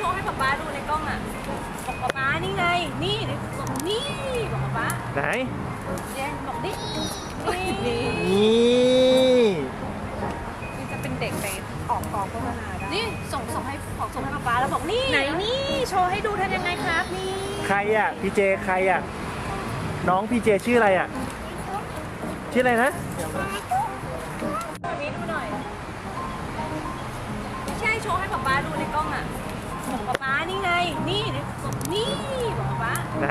โชว์ให้ป๊าป๊าดูในกล้องอะบอกป๊าป๊านี่ไง นี่บอกนี่บอกป๊าป๊าไหนเจนบอกนี่นี่นี่นี่นี่จะเป็นเด็กไปออกกองโฆษณาได้นี่ส่งส่งให้ของส่งให้ป๊าป๊าแล้วบอกนี่ไหนนี่โชว์ให้ดูทำยังไงครับนี่ใครอะพี่เจใครอะน้องพี่เจชื่ออะไรอะชื่ออะไรนะมามีดูหน่อยไม่ใช่โชว์ให้ป๊าป๊าดูในกล้องอะ บอกป๊านี่ไง นี่บอกนี่บอกป๊า ไหน